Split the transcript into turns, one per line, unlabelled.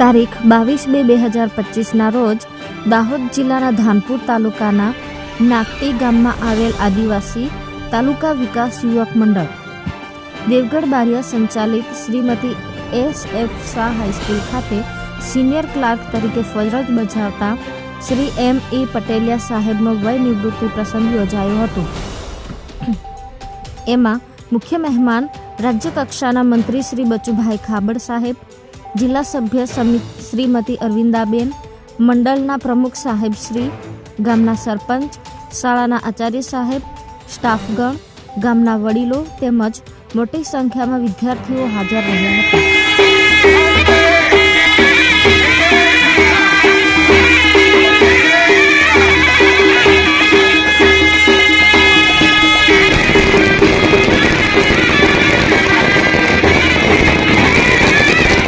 તારીખ બાવીસ બે બે હજાર પચીસના રોજ દાહોદ જિલ્લાના ધાનપુર તાલુકાના નાકટી ગામમાં આવેલ આદિવાસી તાલુકા વિકાસ યુવક મંડળ. દેવગઢ બારિયા સંચાલિત Shrimati S F Shah high school ખાતે સિનિયર ક્લાર્ક તરીકે ફરજ બજાવતા શ્રી એમ એ પટેલિયા સાહેબનો વય નિવૃત્તિ પ્રસંગ યોજાયો હતો. એમાં મુખ્ય મહેમાન રાજ્ય કક્ષાના મંત્રી શ્રી બચુભાઈ ખાબડ સાહેબ જિલ્લા સભ્ય સમિત શ્રીમતી અરવિંદાબેન, મંડળના પ્રમુખ સાહેબ શ્રી, ગામના સરપંચ, શાળાના આચાર્ય સાહેબ, સ્ટાફગણ, ગામના વડીલો તેમજ મોટી સંખ્યામાં વિદ્યાર્થીઓ હાજર રહ્યા હતા.